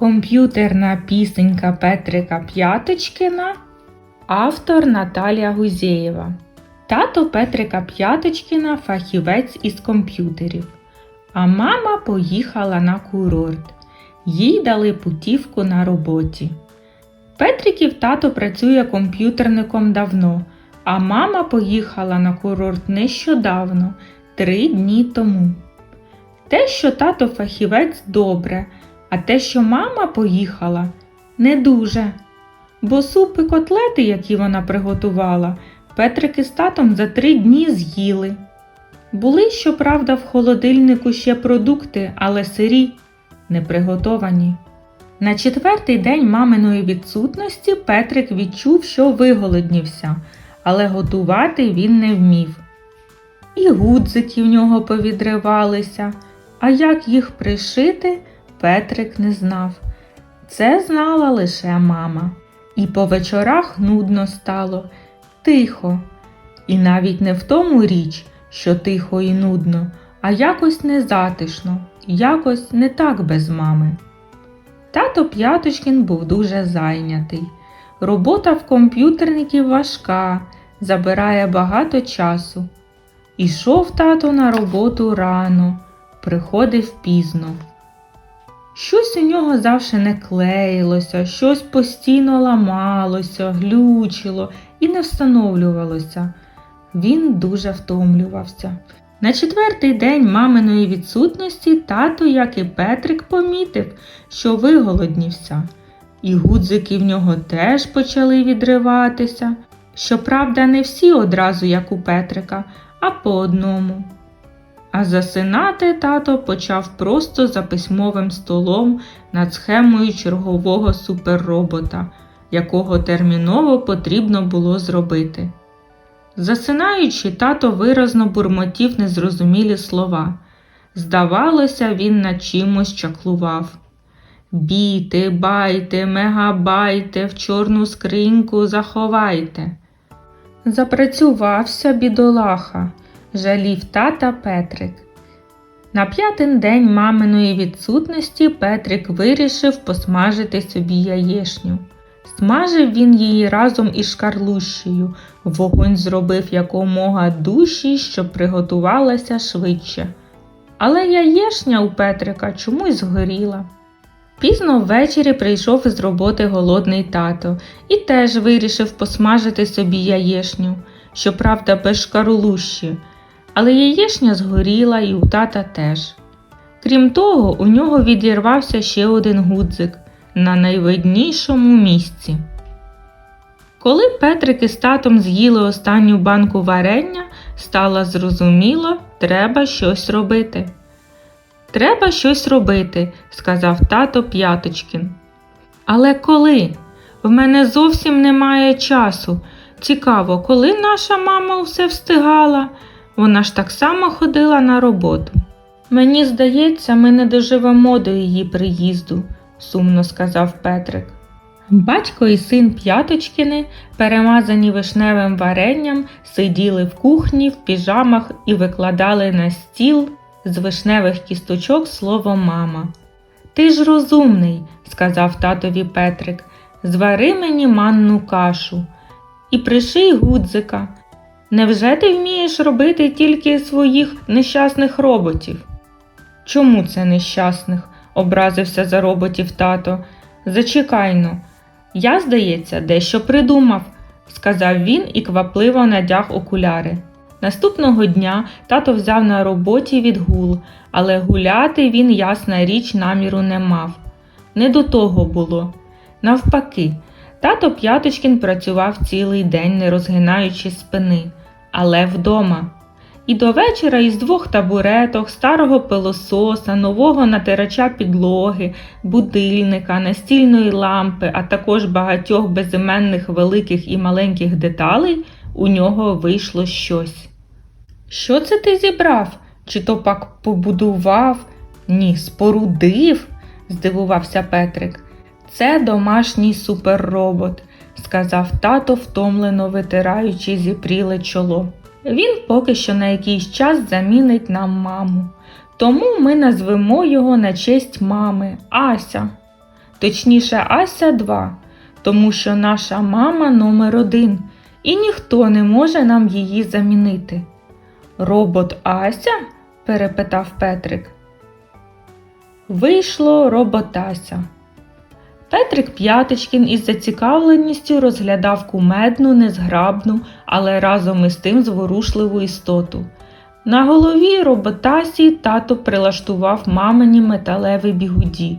Комп'ютерна пісенька Петрика П'яточкіна, автор Наталія Гузєєва. Тато Петрика П'яточкіна фахівець із комп'ютерів. А мама поїхала на курорт. Їй дали путівку на роботі. Петриків тато працює комп'ютерником давно, а мама поїхала на курорт нещодавно, три дні тому. Те, що тато фахівець добре, а те, що мама поїхала, не дуже. Бо суп і котлети, які вона приготувала, Петрики з татом за три дні з'їли. Були, щоправда, в холодильнику ще продукти, але сирі, не приготовані. На четвертий день маминої відсутності Петрик відчув, що виголоднівся, але готувати він не вмів. І гудзики в нього повідривалися, а як їх пришити, Петрик не знав. Це знала лише мама. І по вечорах нудно стало, тихо. І навіть не в тому річ, що тихо і нудно, а якось незатишно, якось не так без мами. Тато П'яточкін був дуже зайнятий. Робота в комп'ютерників важка, забирає багато часу. Ішов тато на роботу рано, приходив пізно. Щось у нього завше не клеїлося, щось постійно ламалося, глючило і не встановлювалося. Він дуже втомлювався. На четвертий день маминої відсутності тато, як і Петрик, помітив, що виголоднівся, і гудзики в нього теж почали відриватися. Щоправда, не всі одразу, як у Петрика, а по одному. А засинати тато почав просто за письмовим столом над схемою чергового суперробота, якого терміново потрібно було зробити. Засинаючи, тато виразно бурмотів незрозумілі слова. Здавалося, він над чимось чаклував. Біти, байте, мегабайте, в чорну скриньку заховайте. Запрацювався бідолаха, жалів тата Петрик. На п'ятий день маминої відсутності Петрик вирішив посмажити собі яєшню. Смажив він її разом із шкарлущею, вогонь зробив якомога дужчий, щоб приготувалася швидше. Але яєшня у Петрика чомусь згоріла. Пізно ввечері прийшов із роботи голодний тато і теж вирішив посмажити собі яєшню, щоправда, без шкарулущі, але яєшня згоріла і у тата теж. Крім того, у нього відірвався ще один гудзик на найвиднішому місці. Коли Петрик із татом з'їли останню банку варення, стало зрозуміло, треба щось робити. Треба щось робити, сказав тато П'яточкін. Але коли? В мене зовсім немає часу. Цікаво, коли наша мама все встигала, вона ж так само ходила на роботу. Мені здається, ми не доживемо до її приїзду, сумно сказав Петрик. Батько і син П'яточкіни, перемазані вишневим варенням, сиділи в кухні в піжамах і викладали на стіл з вишневих кісточок слово мама. Ти ж розумний, сказав татові Петрик, звари мені манну кашу і приший гудзика. Невже ти вмієш робити тільки своїх нещасних роботів? Чому це нещасних? образився за роботів тато. Зачекайно. Я, здається, дещо придумав, сказав він і квапливо надяг окуляри. Наступного дня тато взяв на роботі відгул, але гуляти він, ясна річ, наміру не мав. Не до того було. Навпаки, тато П'яточкін працював цілий день, не розгинаючи спини, але вдома. І до вечора із двох табуреток, старого пилососа, нового натирача підлоги, будильника, настільної лампи, а також багатьох безіменних великих і маленьких деталей у нього вийшло щось. Що це ти зібрав? Чи то пак побудував? Ні, спорудив, здивувався Петрик. Це домашній суперробот, сказав тато, втомлено витираючи зіпріле чоло. Він поки що на якийсь час замінить нам маму. Тому ми назвемо його на честь мами Ася. точніше Ася 2, тому що наша мама номер один, і ніхто не може нам її замінити. Робот Ася? перепитав Петрик. Вийшло роботася. Петрик П'ятичкін із зацікавленістю розглядав кумедну, незграбну, але разом із тим зворушливу істоту. На голові роботасі тато прилаштував мамині металеві бігуді.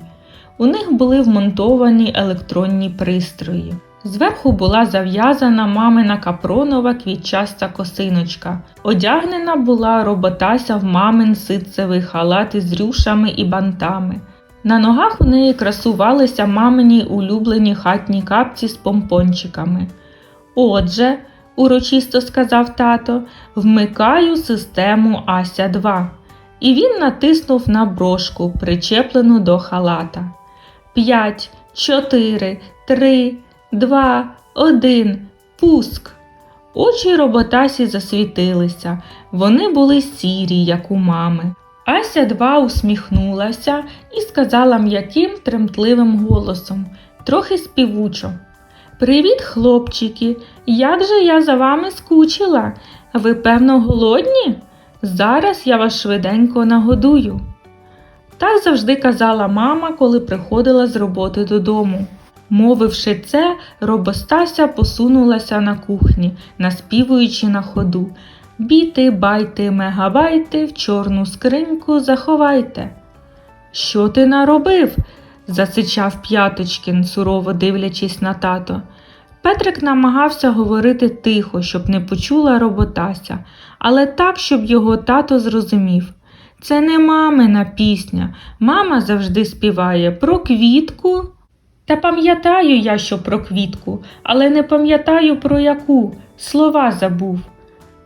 У них були вмонтовані електронні пристрої. Зверху була зав'язана мамина капронова квітчаста косиночка. Одягнена була роботася в мамин ситцевий халат із рюшами і бантами. На ногах у неї красувалися мамині улюблені хатні капці з помпончиками. Отже, урочисто сказав тато, вмикаю систему Ася 2. І він натиснув на брошку, причеплену до халата. П'ять, чотири, три, два, один, пуск. Очі роботасі засвітилися. Вони були сірі, як у мами. Ася 2 усміхнулася і сказала м'яким тремтливим голосом, трохи співучо. Привіт, хлопчики! Як же я за вами скучила? Ви, певно, голодні? Зараз я вас швиденько нагодую. Так завжди казала мама, коли приходила з роботи додому. Мовивши це, робостася посунулася на кухні, наспівуючи на ходу. Біти, байте, мегабайти, в чорну скриньку заховайте. Що ти наробив? засичав П'яточкін, сурово дивлячись на тато. Петрик намагався говорити тихо, щоб не почула роботася, але так, щоб його тато зрозумів. Це не мамина пісня. Мама завжди співає про квітку. Та пам'ятаю я, що про квітку, але не пам'ятаю про яку. Слова забув.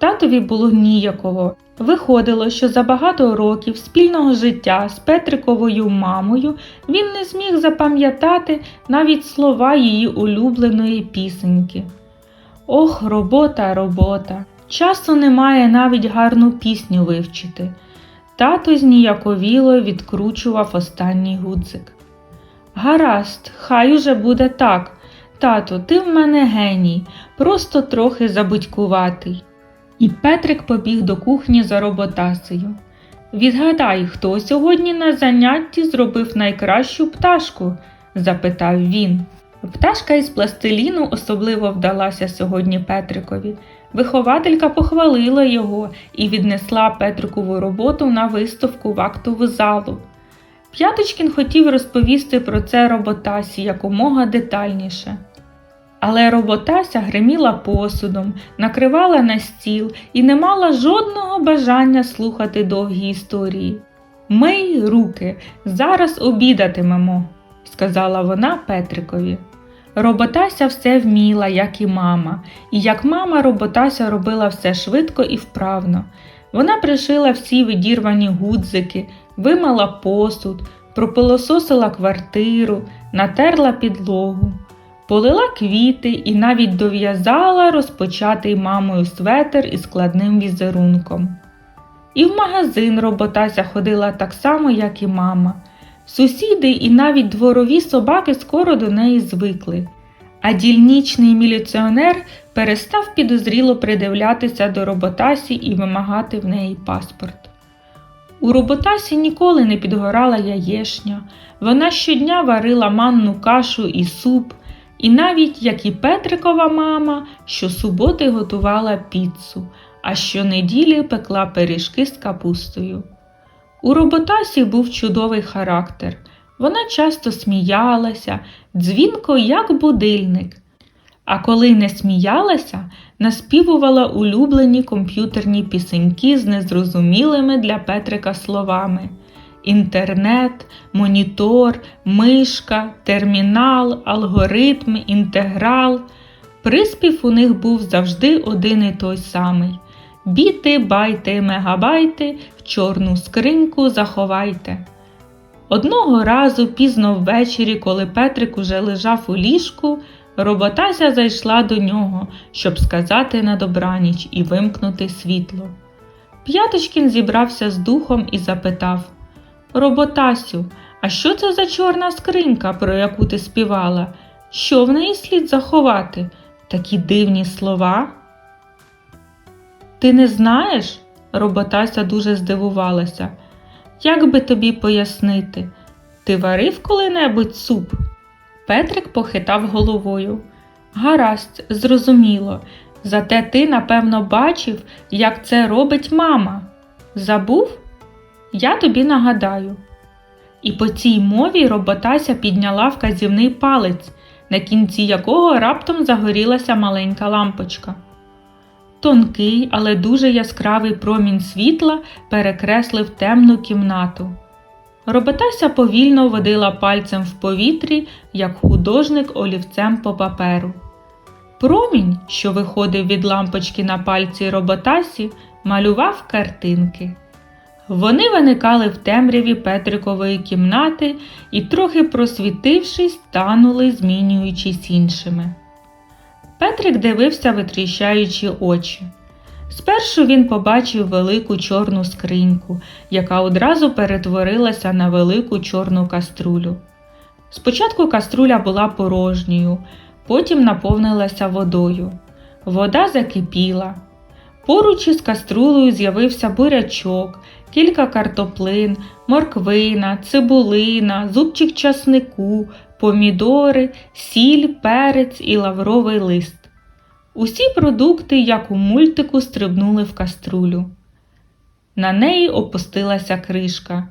Татові було ніяково. Виходило, що за багато років спільного життя з Петриковою мамою він не зміг запам'ятати навіть слова її улюбленої пісеньки. Ох, робота, робота! Часу немає навіть гарну пісню вивчити. Тато зніяковіло відкручував останній гудзик. Гаразд, хай уже буде так. Тато, ти в мене геній, просто трохи забудькуватий. І Петрик побіг до кухні за роботасею. Відгадай, хто сьогодні на занятті зробив найкращу пташку? запитав він. Пташка із пластиліну особливо вдалася сьогодні Петрикові. Вихователька похвалила його і віднесла Петрикову роботу на виставку в актову залу. П'яточкін хотів розповісти про це роботасі якомога детальніше. Але роботася гриміла посудом, накривала на стіл і не мала жодного бажання слухати довгі історії. Мий руки, зараз обідатимемо, сказала вона Петрикові. Роботася все вміла, як і мама, і як мама роботася робила все швидко і вправно. Вона пришила всі відірвані гудзики, вимила посуд, пропилососила квартиру, натерла підлогу. Полила квіти і навіть дов'язала розпочатий мамою светер із складним візерунком. І в магазин роботася ходила так само, як і мама. Сусіди і навіть дворові собаки скоро до неї звикли, а дільничний міліціонер перестав підозріло придивлятися до роботасі і вимагати в неї паспорт. У роботасі ніколи не підгорала яєшня, вона щодня варила манну кашу і суп. І навіть як і Петрикова мама, щосуботи готувала піцу, а щонеділі пекла пиріжки з капустою. У роботасі був чудовий характер. Вона часто сміялася, дзвінко, як будильник. А коли не сміялася, наспівувала улюблені комп'ютерні пісеньки з незрозумілими для Петрика словами інтернет, монітор, мишка, термінал, алгоритм, інтеграл. Приспів у них був завжди один і той самий. Біти, байте, мегабайти, в чорну скриньку заховайте. Одного разу пізно ввечері, коли Петрик уже лежав у ліжку, роботася зайшла до нього, щоб сказати на добраніч і вимкнути світло. П'яточкін зібрався з духом і запитав Роботасю, А що це за чорна скринька, про яку ти співала? Що в неї слід заховати? Такі дивні слова? Ти не знаєш? Роботася дуже здивувалася. Як би тобі пояснити? Ти варив коли-небудь суп? Петрик похитав головою. Гаразд, зрозуміло. Зате ти, напевно, бачив, як це робить мама. Забув? Я тобі нагадаю. І по цій мові роботася підняла вказівний палець, на кінці якого раптом загорілася маленька лампочка. Тонкий, але дуже яскравий промінь світла перекреслив темну кімнату. Роботася повільно водила пальцем в повітрі, як художник олівцем по паперу. Промінь, що виходив від лампочки на пальці роботасі, малював картинки. Вони виникали в темряві Петрикової кімнати і, трохи просвітившись, танули, змінюючись іншими. Петрик дивився, витріщаючи очі. Спершу він побачив велику чорну скриньку, яка одразу перетворилася на велику чорну каструлю. Спочатку каструля була порожньою, потім наповнилася водою. Вода закипіла. Поруч із каструлею з'явився бурячок, кілька картоплин, морквина, цибулина, зубчик часнику, помідори, сіль, перець і лавровий лист. Усі продукти, як у мультику, стрибнули в каструлю. На неї опустилася кришка.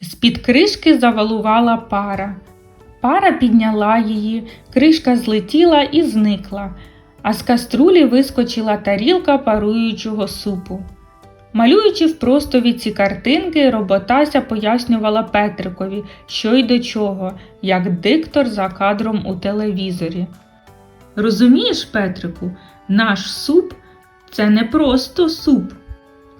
З-під кришки завалувала пара. Пара підняла її, кришка злетіла і зникла, а з каструлі вискочила тарілка паруючого супу. Малюючи в простові ці картинки, роботася пояснювала Петрикові, що й до чого, як диктор за кадром у телевізорі. Розумієш, Петрику, наш суп це не просто суп,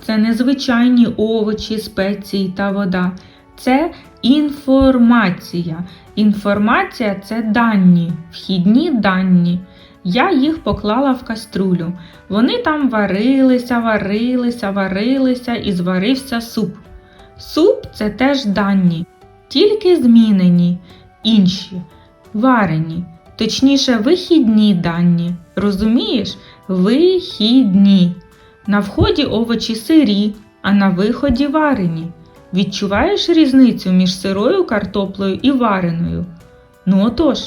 це не звичайні овочі, спеції та вода, це інформація. Інформація це дані, вхідні дані. Я їх поклала в каструлю. Вони там варилися, варилися, варилися і зварився суп. Суп це теж дані, тільки змінені, інші, варені, точніше, вихідні дані. Розумієш? Вихідні. На вході овочі сирі, а на виході варені. Відчуваєш різницю між сирою картоплею і вареною? Ну отож.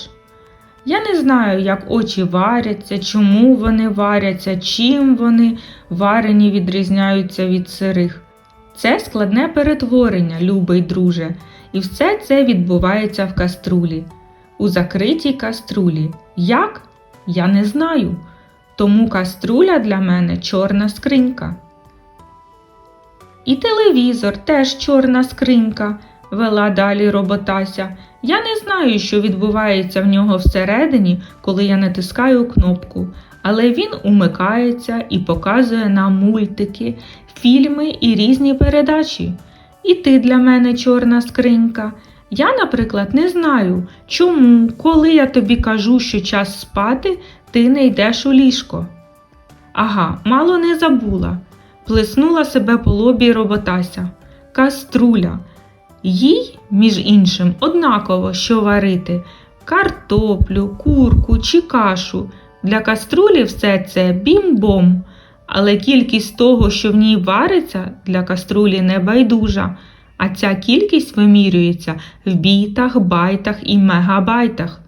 Я не знаю, як очі варяться, чому вони варяться, чим вони варені відрізняються від сирих. Це складне перетворення, любий друже, і все це відбувається в каструлі. У закритій каструлі. Як? Я не знаю. Тому каструля для мене чорна скринька. І телевізор теж чорна скринька, вела далі роботася. Я не знаю, що відбувається в нього всередині, коли я натискаю кнопку, але він умикається і показує нам мультики, фільми і різні передачі. І ти для мене чорна скринька. Я, наприклад, не знаю, чому, коли я тобі кажу, що час спати, ти не йдеш у ліжко. Ага, мало не забула. Плеснула себе по лобі роботася. Каструля. Їй, між іншим, однаково, що варити картоплю, курку чи кашу. Для каструлі все це бім-бом. Але кількість того, що в ній вариться, для каструлі не байдужа. А ця кількість вимірюється в бітах, байтах і мегабайтах.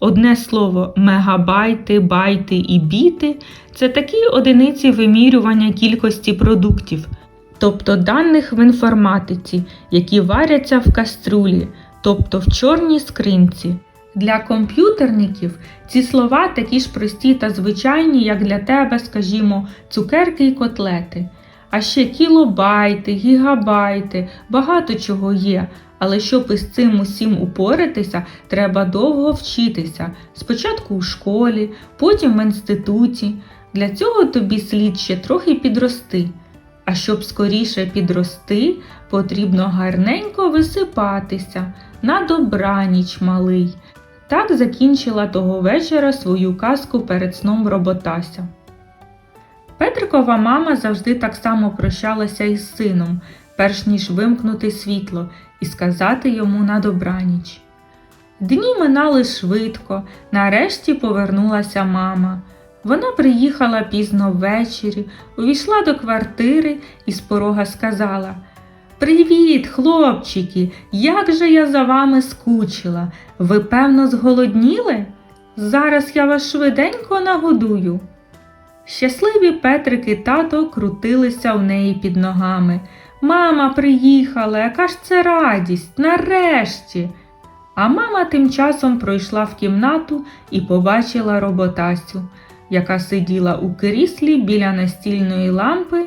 Одне слово, мегабайти, байти і біти це такі одиниці вимірювання кількості продуктів, тобто даних в інформатиці, які варяться в каструлі, тобто в чорній скринці. Для комп'ютерників ці слова такі ж прості та звичайні, як для тебе, скажімо, цукерки і котлети. А ще кілобайти, гігабайти, багато чого є. Але щоб із цим усім упоратися, треба довго вчитися. Спочатку у школі, потім в інституті. Для цього тобі слід ще трохи підрости. А щоб скоріше підрости, потрібно гарненько висипатися на добраніч малий. Так закінчила того вечора свою казку перед сном роботася. Петрикова мама завжди так само прощалася із сином. перш ніж вимкнути світло і сказати йому на добраніч. Дні минали швидко, нарешті повернулася мама. Вона приїхала пізно ввечері, увійшла до квартири і з порога сказала Привіт, хлопчики! Як же я за вами скучила. Ви, певно, зголодніли? Зараз я вас швиденько нагодую. Щасливі Петрик і тато крутилися в неї під ногами. Мама приїхала, яка ж це радість, нарешті. А мама тим часом пройшла в кімнату і побачила роботасю, яка сиділа у кріслі біля настільної лампи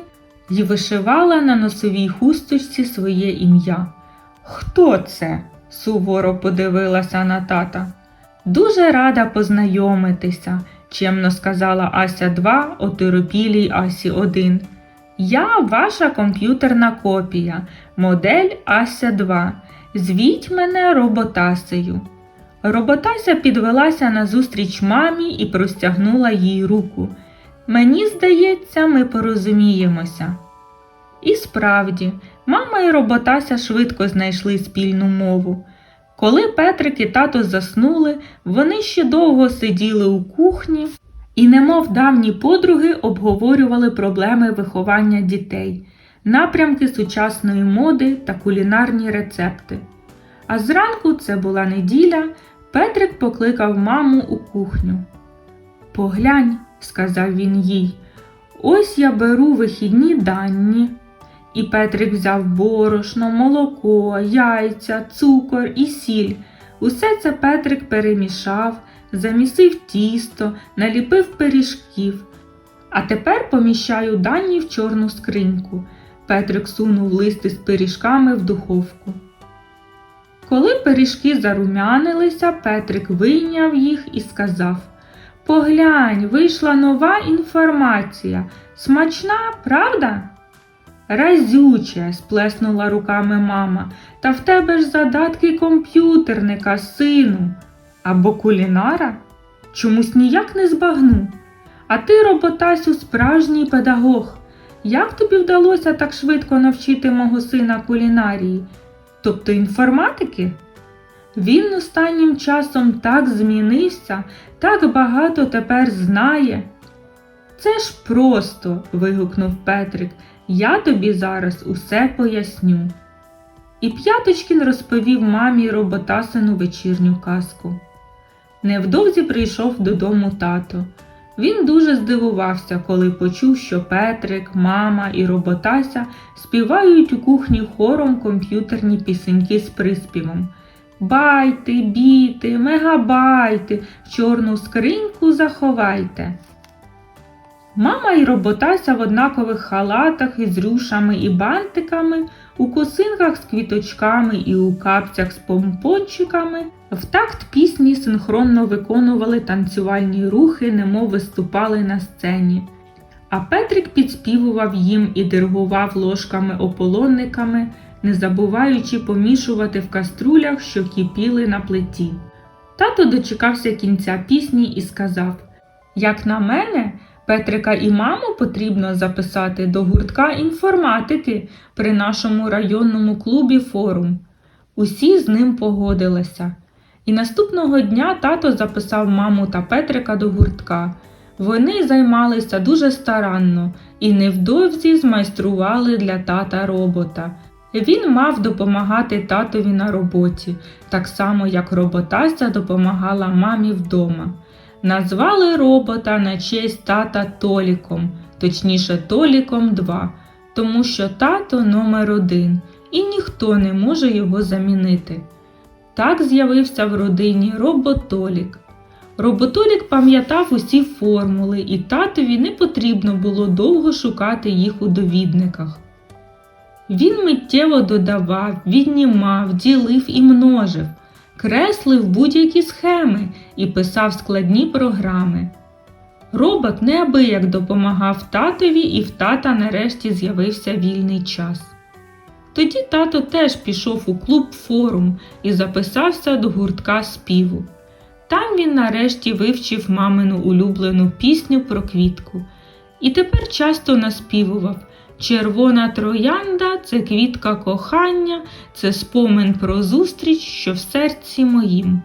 і вишивала на носовій хусточці своє ім'я. Хто це? суворо подивилася на тата. Дуже рада познайомитися, чемно сказала Ася 2 оторопілій Асі 1. Я ваша комп'ютерна копія, модель Ася 2. Звіть мене роботасею. Роботася підвелася назустріч мамі і простягнула їй руку. Мені здається, ми порозуміємося. І справді, мама і роботася швидко знайшли спільну мову. Коли Петрик і тато заснули, вони ще довго сиділи у кухні і, немов давні подруги, обговорювали проблеми виховання дітей, напрямки сучасної моди та кулінарні рецепти. А зранку це була неділя, Петрик покликав маму у кухню. Поглянь, сказав він їй, ось я беру вихідні дані. І Петрик взяв борошно, молоко, яйця, цукор і сіль. Усе це Петрик перемішав, замісив тісто, наліпив пиріжків. А тепер поміщаю дані в чорну скриньку. Петрик сунув листи з пиріжками в духовку. Коли пиріжки зарумянилися, Петрик вийняв їх і сказав Поглянь, вийшла нова інформація. Смачна, правда? Разюче, сплеснула руками мама, та в тебе ж задатки комп'ютерника, сину, або кулінара. Чомусь ніяк не збагну. А ти, роботасю, справжній педагог. Як тобі вдалося так швидко навчити мого сина кулінарії, тобто інформатики? Він останнім часом так змінився, так багато тепер знає. Це ж просто. вигукнув Петрик. Я тобі зараз усе поясню. І П'яточкін розповів мамі роботасину вечірню казку. Невдовзі прийшов додому тато. Він дуже здивувався, коли почув, що Петрик, мама і роботася співають у кухні хором комп'ютерні пісеньки з приспівом. Байте, біти, мегабайти, в чорну скриньку заховайте. Мама і роботася в однакових халатах із рюшами і бантиками, у косинках з квіточками і у капцях з помпончиками в такт пісні синхронно виконували танцювальні рухи, немов виступали на сцені. А Петрик підспівував їм і диригував ложками-ополонниками, не забуваючи помішувати в каструлях, що кипіли на плиті. Тато дочекався кінця пісні і сказав Як на мене, Петрика і маму потрібно записати до гуртка інформатики при нашому районному клубі форум. Усі з ним погодилися. І наступного дня тато записав маму та Петрика до гуртка. Вони займалися дуже старанно і невдовзі змайстрували для тата робота. Він мав допомагати татові на роботі, так само як роботася допомагала мамі вдома. Назвали робота на честь тата Толіком, точніше Толіком 2, тому що тато номер один і ніхто не може його замінити. Так з'явився в родині роботолік. Роботолік пам'ятав усі формули, і татові не потрібно було довго шукати їх у довідниках. Він миттєво додавав, віднімав, ділив і множив, креслив будь-які схеми і писав складні програми. Робот неабияк допомагав татові, і в тата нарешті з'явився вільний час. Тоді тато теж пішов у клуб форум і записався до гуртка співу. Там він нарешті вивчив мамину улюблену пісню про квітку і тепер часто наспівував Червона троянда це квітка кохання, це спомин про зустріч, що в серці моїм.